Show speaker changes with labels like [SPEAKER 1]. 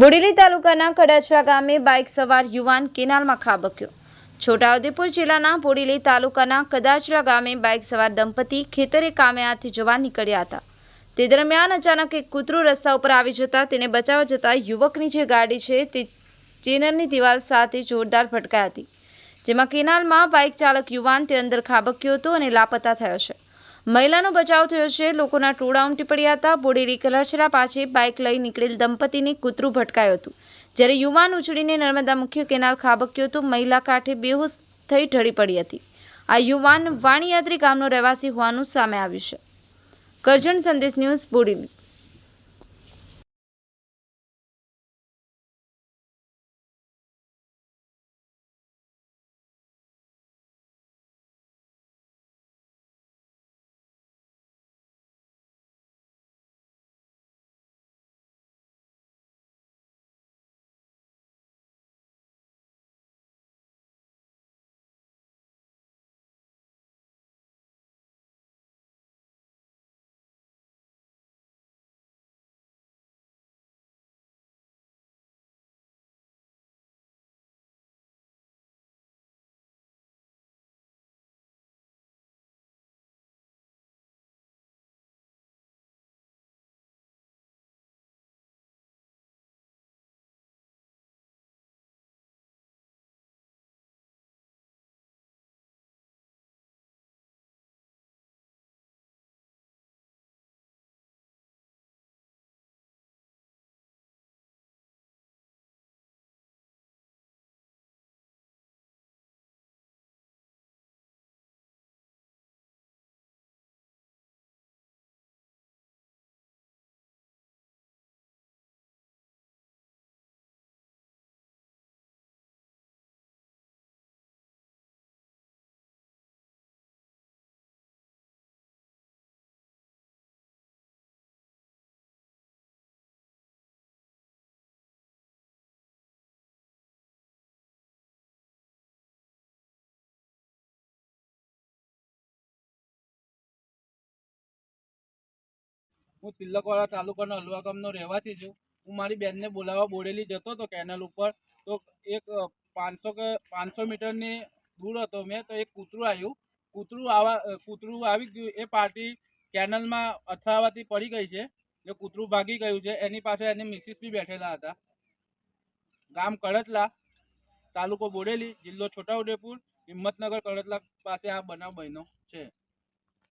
[SPEAKER 1] બોડેલી તાલુકાના કડાચરા ગામે બાઇક સવાર યુવાન કેનાલમાં ખાબક્યો છોટાઉદેપુર જિલ્લાના બોડેલી તાલુકાના કદાચરા ગામે બાઇક સવાર દંપતી ખેતરે કામે હાથે જવા નીકળ્યા હતા. તે દરમિયાન અચાનક એક કૂતરું રસ્તા ઉપર આવી જતા તેને બચાવવા જતા યુવકની જે ગાડી છે તે ચેનલની દિવાલ સાથે જોરદાર ફટકાઈ હતી, જેમાં કેનાલમાં બાઇક ચાલક યુવાન તે અંદર ખાબક્યો હતો અને લાપતા થયો છે. મહિલાનો બચાવ થયો છે. લોકોના ટોળા ઉમટી પડ્યા હતા. બોડેલી કલરછરા પાસે બાઇક લઈ નીકળેલ દંપતીને કૂતરું ભટકાયું હતું. જ્યારે યુવાન ઉછળીને નર્મદા મુખ્ય કેનાલ ખાબક્યો હતો, મહિલા કાંઠે બેહોશ થઈ ઢળી પડી હતી. આ યુવાન વાણિયાત્રી ગામનો રહેવાસી હોવાનું સામે આવ્યું છે. કરજણ સંદેશ ન્યૂઝ, બોડેલી.
[SPEAKER 2] હું તિલકવાડા તાલુકાના હલવા ગામનો રહેવાસી છું. હું મારી બેનને બોલાવવા બોડેલી જતો હતો કેનલ ઉપર. તો એક પાંચસો કે, પાંચસો મીટરની દૂર હતો મેં, તો એક કૂતરું આવ્યું. કૂતરું આવા કૂતરું આવી ગયું. એ પાર્ટી કેનલમાં અથડાવાથી પડી ગઈ છે. એ કૂતરું ભાગી ગયું છે. એની પાસે એની મિસિસ બી બેઠેલા હતા. ગામ કડતલા, તાલુકો બોડેલી, જિલ્લો છોટાઉદેપુર, હિંમતનગર કડતલા પાસે આ બનાવ બન્યો છે.